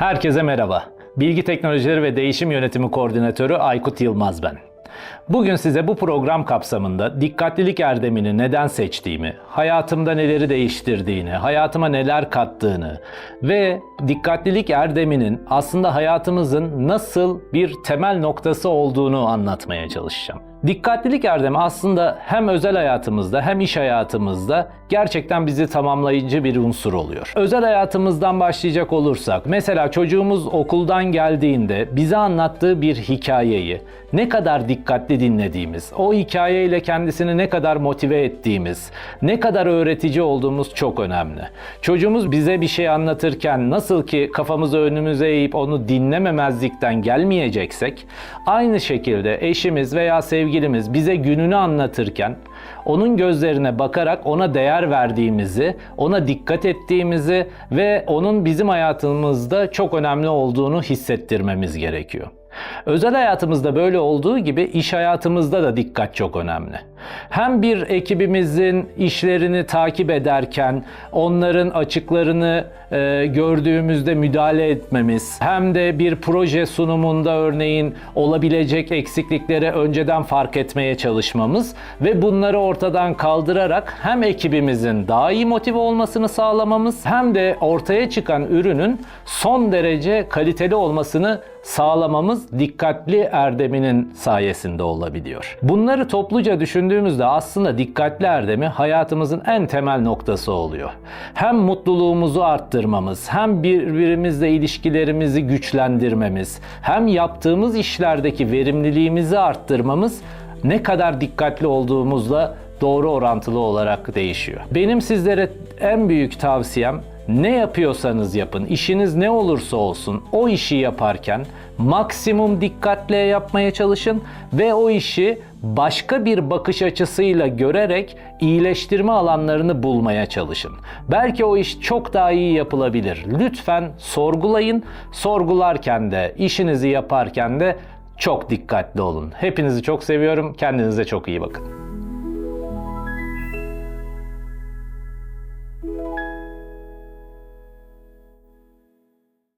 Herkese merhaba. Bilgi Teknolojileri ve Değişim Yönetimi Koordinatörü Aykut Yılmaz ben. Bugün size bu program kapsamında dikkatlilik erdemini neden seçtiğimi, hayatımda neleri değiştirdiğini, hayatıma neler kattığını ve dikkatlilik erdeminin aslında hayatımızın nasıl bir temel noktası olduğunu anlatmaya çalışacağım. Dikkatlilik erdemi aslında hem özel hayatımızda hem iş hayatımızda gerçekten bizi tamamlayıcı bir unsur oluyor. Özel hayatımızdan başlayacak olursak, mesela çocuğumuz okuldan geldiğinde bize anlattığı bir hikayeyi ne kadar dikkatli dinlediğimiz, o hikayeyle kendisini ne kadar motive ettiğimiz, ne kadar öğretici olduğumuz çok önemli. Çocuğumuz bize bir şey anlatırken nasıl ki kafamızı önümüze eğip onu dinlememezlikten gelmeyeceksek, aynı şekilde eşimiz veya sevgilimiz bize gününü anlatırken onun gözlerine bakarak ona değer verdiğimizi, ona dikkat ettiğimizi ve onun bizim hayatımızda çok önemli olduğunu hissettirmemiz gerekiyor. Özel hayatımızda böyle olduğu gibi iş hayatımızda da dikkat çok önemli. Hem bir ekibimizin işlerini takip ederken onların açıklarını e, gördüğümüzde müdahale etmemiz, hem de bir proje sunumunda örneğin olabilecek eksiklikleri önceden fark etmeye çalışmamız ve bunları ortadan kaldırarak hem ekibimizin daha iyi motive olmasını sağlamamız hem de ortaya çıkan ürünün son derece kaliteli olmasını sağlamamız dikkatli erdeminin sayesinde olabiliyor. Bunları topluca düşündüğümüzde aslında dikkatli erdemi hayatımızın en temel noktası oluyor. Hem mutluluğumuzu arttırmamız, hem birbirimizle ilişkilerimizi güçlendirmemiz, hem yaptığımız işlerdeki verimliliğimizi arttırmamız ne kadar dikkatli olduğumuzla doğru orantılı olarak değişiyor. Benim sizlere en büyük tavsiyem ne yapıyorsanız yapın, işiniz ne olursa olsun o işi yaparken maksimum dikkatle yapmaya çalışın ve o işi başka bir bakış açısıyla görerek iyileştirme alanlarını bulmaya çalışın. Belki o iş çok daha iyi yapılabilir. Lütfen sorgulayın. Sorgularken de, işinizi yaparken de çok dikkatli olun. Hepinizi çok seviyorum. Kendinize çok iyi bakın.